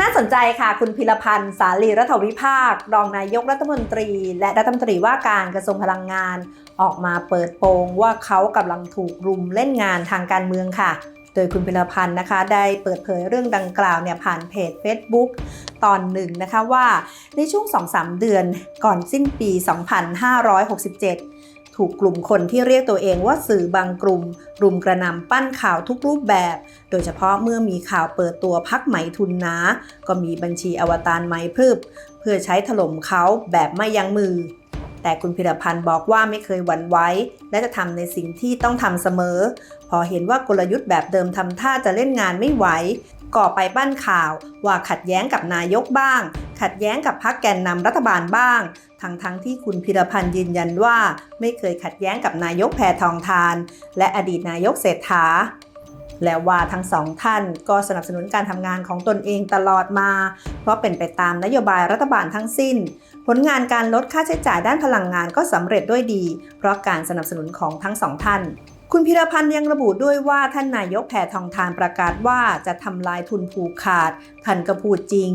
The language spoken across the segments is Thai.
น่าสนใจค่ะ คุณพิรพันธ์สาลีรัฐวิภาค รองนายกรัฐมนตรี และรัฐมนตรีว่าการกระทรวงพลังงาน ออกมาเปิดโปงว่าเขากำลังถูกรุมเล่นงานทางการเมืองค่ะ โดยคุณพิรพันธ์นะคะ ได้เปิดเผยเรื่องดังกล่าวเนี่ยผ่านเพจ Facebook ตอนหนึ่งนะคะว่าในช่วง 2-3 เดือนก่อนสิ้นปี 2567 ถูกกลุ่มคนที่เรียกตัวเองว่าสื่อบางกลุ่มรุมกระนำปั้นข่าวทุกรูปแบบ โดยเฉพาะเมื่อมีข่าวเปิดตัวพักไหมทุนนา ก็มีบัญชีอวตารไหมพรึบ เพื่อใช้ถล่มเขาแบบไม่ยั้งมือ แต่คุณพิรพันธ์บอกว่าไม่เคยหวั่นไหวและจะทำในสิ่งที่ต้องทำเสมอ พอเห็นว่ากลยุทธ์แบบเดิมทำท่าจะเล่นงานไม่ไหวก่อไปปั้นข่าว ว่าขัดแย้งกับนายกบ้าง ขัดแย้งกับพรรคแกนนำรัฐบาลบ้าง ทั้งทั้งที่คุณพิรพันธ์ยืนยันว่า ไม่เคยขัดแย้งกับนายกแพทองทาน และอดีตนายกเศรษฐา และว่าทั้งสองท่านก็สนับสนุนการทำงานของตนเองตลอดมา เพราะเป็นไปตามนโยบายรัฐบาลทั้งสิ้น ผลงานการลดค่าใช้จ่ายด้านพลังงานก็สำเร็จด้วยดี เพราะการสนับสนุนของทั้งสองท่าน คุณพิรพันธ์ยังระบุด้วยว่าท่านนายกแพทองทานประกาศว่าจะทำลายทุนผูกขาด ท่านก็พูดจริง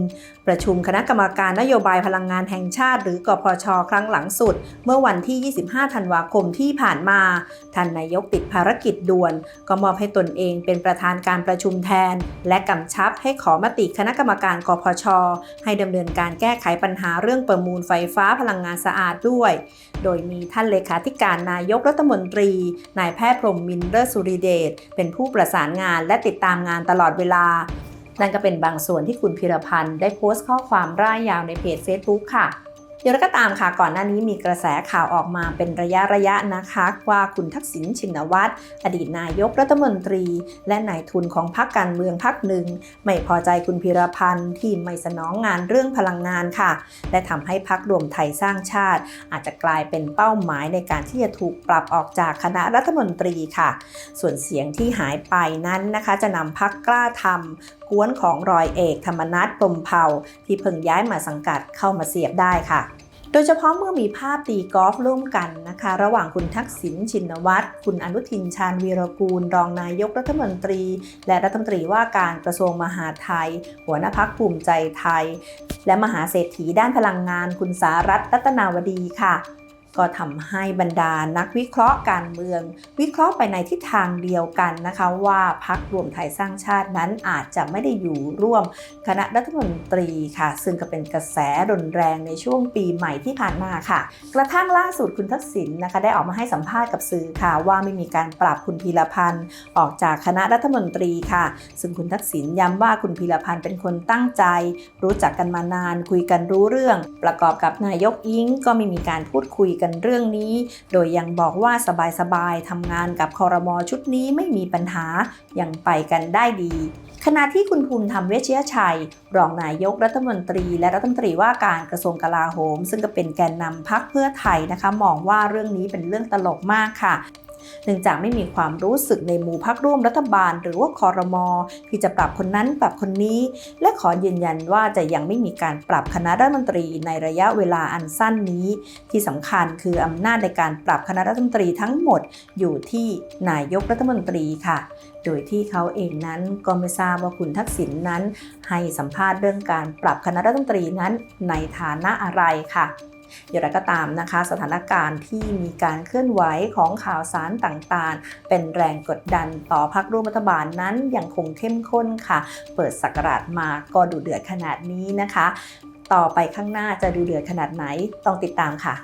ประชุมคณะกรรมการนโยบายพลังงานแห่งชาติ หรือกพชครั้งหลังสุด เมื่อวันที่ 25 ธันวาคมที่ผ่านมา ท่านนายกติดภารกิจด่วน ก็มอบให้ตนเองเป็นประธานการประชุมแทน และกำชับให้ขอมติคณะกรรมการกพช ให้ดำเนินการแก้ไขปัญหาเรื่องประมูลไฟฟ้าพลังงานสะอาดด้วย โดยมีท่านเลขาธิการนายกรัฐมนตรีนายแพทย์รมมินทร์เลอร์สุริเดชเป็นผู้ประสานงานและติดตามงานตลอดเวลา นั่นก็เป็นบางส่วนที่คุณพิรพันธ์ได้โพสต์ข้อความร่ายยาวในเพจ Facebook ค่ะ อย่างไรก็ตามค่ะก่อนหน้านี้มีกระแสข่าวออกมาเป็นระยะระยะนะคะ ว่าคุณทักษิณชินวัตรอดีตนายกรัฐมนตรี และนายทุนของพรรคการเมืองพรรคหนึ่ง ไม่พอใจคุณพิรพันธ์ที่ไม่สนองงานเรื่องพลังงานค่ะ และทำให้พรรครวมไทยสร้างชาติ อาจจะกลายเป็นเป้าหมายในการที่จะถูกปรับออกจากคณะรัฐมนตรีค่ะ ส่วนเสียงที่หายไปนั้นนะคะ จะนำพักกล้าทำ กวนของรอยเอกธรรมนัฐพรหมเผาที่เพิ่งย้ายมาสังกัดเข้ามาเสียบได้ค่ะโดยเฉพาะเมื่อมีภาพตีกอล์ฟร่วมกันนะคะ ระหว่างคุณทักษิณชินวัตร คุณอนุทินชาญวีรกูล รองนายกรัฐมนตรี และรัฐมนตรีว่าการกระทรวงมหาดไทย หัวหน้าพักภูมิใจไทย และมหาเศรษฐีด้านพลังงานคุณสารัตรัตนาวดีค่ะ ก็ทำให้บรรดานักวิเคราะห์การเมือง วิเคราะห์ไปในทิศทางเดียวกันนะคะว่าพักรวมไทยสร้างชาตินั้นอาจจะไม่ได้อยู่ร่วมคณะรัฐมนตรีค่ะ ซึ่งก็เป็นกระแสรุนแรงในช่วงปีใหม่ที่ผ่านมาค่ะ กระทั่งล่าสุดคุณทักษิณนะคะ ได้ออกมาให้สัมภาษณ์กับสื่อค่ะ ว่าไม่มีการปรับคุณพีรพันธ์ออกจากคณะรัฐมนตรีค่ะ ซึ่งคุณทักษิณย้ำว่าคุณพีรพันธ์เป็นคนตั้งใจ รู้จักกันมานานคุยกันรู้เรื่อง ประกอบกับนายกอิงก็ไม่มีการพูดคุยกันเรื่องนี้ โดยยังบอกว่าสบายๆทำงานกับคอรมอชุดนี้ไม่มีปัญหา ยังไปกันได้ดีขณะที่คุณภูมิธรรมเวชยชัย รองนายกรัฐมนตรี และรัฐมนตรีว่าการกระทรวงกลาโหม ซึ่งก็เป็นแกนนำพักเพื่อไทยนะคะ มองว่าเรื่องนี้เป็นเรื่องตลกมากค่ะ เนื่องจากไม่มีความรู้สึกในหมู่พักร่วมรัฐบาล หรือว่าคอรมอที่จะปรับคนนั้นปรับคนนี้ และขอยืนยันว่าจะยังไม่มีการปรับคณะรัฐมนตรีในระยะเวลาอันสั้นนี้ ที่สำคัญคืออำนาจในการปรับคณะรัฐมนตรีทั้งหมดอยู่ที่นายกรัฐมนตรีค่ะโดยที่เขาเองนั้นก็ไม่ทราบว่าคุณทักษิณนนั้น ให้สัมภาษณ์เรื่องการปรับคณะรัฐมนตรีนั้นในฐานะอะไรค่ะ อย่างไรก็ตามนะคะ สถานการณ์ที่มีการเคลื่อนไหวของข่าวสารต่างๆ เป็นแรงกดดันต่อพักร่วมรัฐบาลนั้นยังคงเข้มข้นค่ะ เปิดสักราชมาก็ดูเดือดขนาดนี้นะคะ ต่อไปข้างหน้าจะดูเดือดขนาดไหนต้องติดตามค่ะ